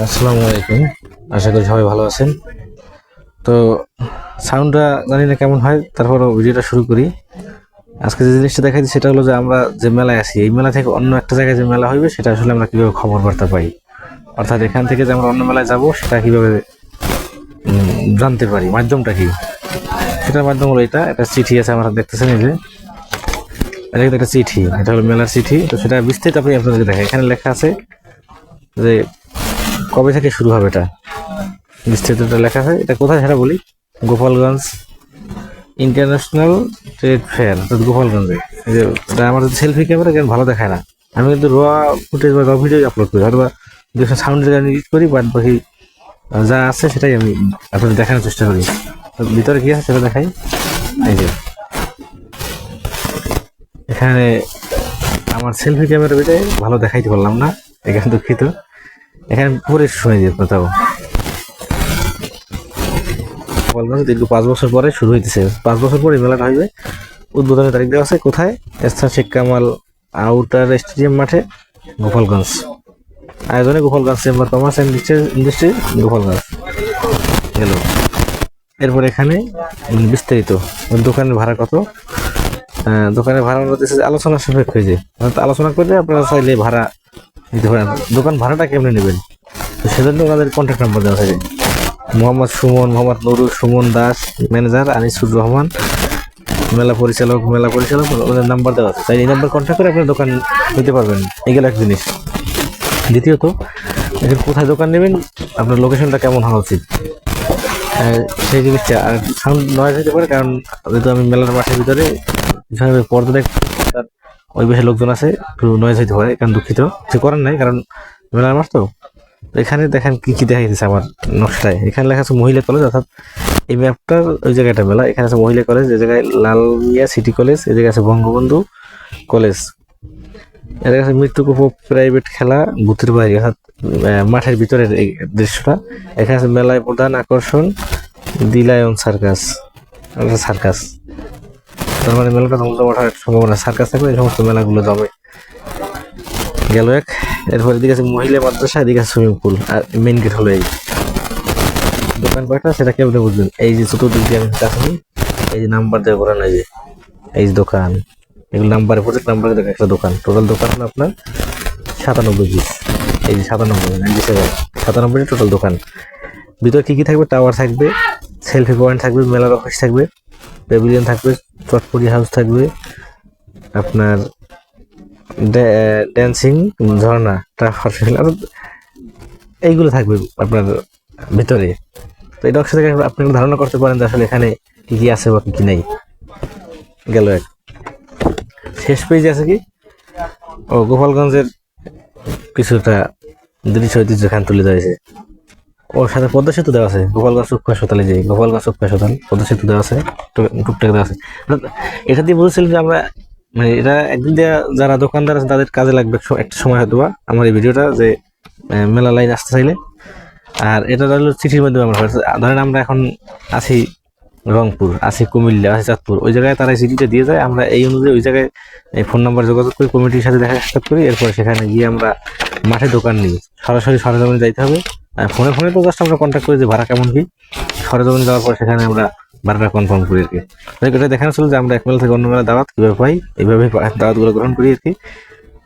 আসসালামু আলাইকুম। আশা করি সবাই ভালো আছেন। তো সাউন্ডটা জানি না কেমন হয় তারপর ভিডিওটা শুরু করি। আজকে যে জিনিসটা দেখাচ্ছি সেটা হলো যে আমরা যে মেলায় আছি, এই মেলা থেকে অন্য একটা জায়গায় যে মেলা হইবে, সেটা আসলে আমরা কীভাবে খবর বার্তা পাই? অর্থাৎ এখান থেকে যে আমরা অন্য মেলায় যাব, সেটা কীভাবে জানতে পারি? মাধ্যমটা কি? সেটার মাধ্যম হলো এটা। একটা চিঠি আছে আমরা দেখতেছেন এই যে। এটা কিন্তু একটা চিঠি, এটা হলো মেলার চিঠি। তো সেটা বিস্তারিত আপনি আপনাদেরকে দেখেন এখানে লেখা আছে যে কবে থেকে শুরু হবে এটা? বিস্তারিতটা লেখা হয় এটা কোথায় সেটা বলি? গোপালগঞ্জ ইন্টারন্যাশনাল ট্রেড ফেয়ার, অর্থাৎ গোপালগঞ্জে। যে এটা আমার সেলফি ক্যামেরা কেন ভালো দেখায় না। আমি কিন্তু র ফুটেজ বা র ভিডিও আপলোড করি হয়তো দুশো সাউন্ডের গান ইউজ করি বাদ বাকি যা আছে সেটাই আমি আপনাদের দেখানোর চেষ্টা করি। ভিতরে কী আছে সেটা দেখাই। এই যে, এখানে আমার সেলফি ক্যামেরা ভিতরে ভালো দেখাইতে পারলাম না এখানে দুঃখিত। এখানে পরে শুনে দিই তাও গোপালগঞ্জ দীর্ঘ পাঁচ বছর পরে শুরু হইতেছে। পাঁচ বছর পরে মেলাটা হইবে। উদ্বোধনের তারিখ দেওয়া আছে কোথায়? এস্তার শেখ কামাল আউটার স্টেডিয়াম মাঠে, গোপালগঞ্জ। আয়োজনে Gopalganj chamber commerce and industry, Gopalganj. গেল এরপর এখানে বিস্তারিত, দোকানের ভাড়া কত? দোকানের ভাড়া আলোচনা সাপেক্ষ হয়েছে আলোচনা করলে আপনারা চাইলে ভাড়া দিতে পারেন দোকান ভাড়াটা কেমনে নেবেন? তো সেজন্য ওনাদের কন্ট্যাক্ট নাম্বার দেওয়া থাকে মোহাম্মদ সুমন, মোহাম্মদ নুরুল, সুমন দাস, ম্যানেজার আনিসুর রহমান, মেলা পরিচালক মেলা পরিচালক ওদের নাম্বার দেওয়া আছে। তাই এই নাম্বার কন্ট্যাক্ট করে আপনি দোকান নিতে পারবেন। এগুলো এক জিনিস। দ্বিতীয়ত, এখন কোথায় দোকান নেবেন? আপনার লোকেশনটা কেমন হওয়া উচিত? সেই জিনিসটা আর সাউন্ড নয়েজ হতে পারে, কারণ যেহেতু আমি মেলার মাঠের ভিতরে তার ওই বেশি লোকজন আছে, একটু নয়েজ হতে পারে, কারণ দুঃখিত। কিছু করার নাই, কারণ মেলার মাঠ তো। এখানে দেখেন কি কি দেখা যাচ্ছে আমার নকশায় এখানে লেখা আছে মহিলা কলেজ অর্থাৎ এই ম্যাপটার ওই জায়গাটা মেলা। এখানে আছে মহিলা কলেজ এই জায়গায় লালমিয়া সিটি কলেজ এই জায়গায় আছে বঙ্গবন্ধু কলেজের কাছে মৃত্যুকুপ প্রাইভেট খেলা, বুথের বাইরে, অর্থাৎ মাঠের ভিতরের এই দৃশ্যটা। এখানে আছে মেলায় প্রধান আকর্ষণ, দিলায়ন সার্কাস সার্কাস তার মানে মেলাটা ধমধম সম্ভাবনা সার্কাস থাকলে এই সমস্ত মেলাগুলো যাবে গেল এক, এরপর এদিকে আছে মহিলা মাদ্রাসা, এদিকে সুইমিং পুল আর মেইন গেট হলো এই। দোকান কয়টা? সেটা কেমন বুঝবেন। এই যে চতুর্দিক দিয়ে আমি কাছে এই যে নাম্বার দেওয়া করেন এই যে এই যে দোকান, এগুলো নাম্বারে, প্রত্যেক নাম্বারে দেখেন একটা দোকান। টোটাল দোকান হলো আপনার সাতানব্বই পিস এই যে সাতানব্বই নাইনটি সেভেন সাতানব্বই টোটাল দোকান। ভিতরে কি কি থাকবে? টাওয়ার থাকবে সেলফি পয়েন্ট থাকবে, মেলার অফিস থাকবে প্যাভিলিয়ন থাকবে চটপটি হাউস থাকবে। আপনার ড্যান্সিং ঝর্ণা এইগুলো থাকবে আপনার ভিতরে। তো এই নকশা থেকে আপনি ধারণা করতে পারেন যে আসলে এখানে কী কী আছে বা কি কি নেই। গেল এক। শেষ পেজে আছে কি? ও গোপালগঞ্জের কিছুটা দৃশ্য ঐতিহ্য এখানে তুলে হয়েছে ওর সাথে পদ্মা সেতু দেওয়া আছে, গোপালগঞ্জ সূক্ষ্ম হাসপাতালে যে গোপালগঞ্জ সূক্ষ্ম হাসপাতাল, পদ্মা সেতু দেওয়া আছে টুকটাক দেওয়া আছে। এটা দিয়ে বলছিলাম যে আমরা মানে এটা একদিন দিয়ে যারা দোকানদার আছে তাদের কাজে লাগবে একটা সময় হয়তো বা আমার এই ভিডিওটা যে মেলা লাইন আসতে চাইলে। আর এটা হলো চিঠির মাধ্যমে আমরা। ধরেন আমরা এখন আছি রংপুর, আছি কুমিল্লা, আছি চাঁদপুর, ওই জায়গায় তারা চিঠিটা দিয়ে যায়, আমরা এই অনুযায়ী ওই জায়গায় এই ফোন নাম্বার যোগাযোগ করি, কমিটির সাথে দেখা সাক্ষাৎ করি, এরপর সেখানে গিয়ে আমরা মাঠে দোকান নিই। সরাসরি সরজমিনে যাইতে হবে। ফোনে ফোনে তো জাস্ট আমরা কন্ট্যাক্ট করি যে ভাড়া কেমন কি? সরজমিনে যাওয়ার পর সেখানে আমরা ভাড়াটা কনফার্ম করি আর কি। এটা দেখানো ছিল যে আমরা এক মেলা থেকে অন্য মেলা দাওয়াত কীভাবে পাই, এইভাবে দাওয়াতগুলো গ্রহণ করি আর কি।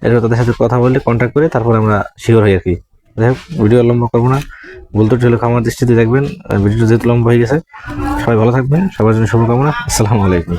এরপর তাদের সাথে কথা বললে কন্ট্যাক্ট করে তারপর আমরা শিওর হই আর কি। যাই হোক ভিডিও লম্বা করব না। বলতে হলে আমার দৃষ্টিতে দেখবেন। আর ভিডিওটা যেহেতু লম্বা হয়ে গেছে, সবাই ভালো থাকবেন, সবার জন্য শুভকামনা। আসসালামু আলাইকুম।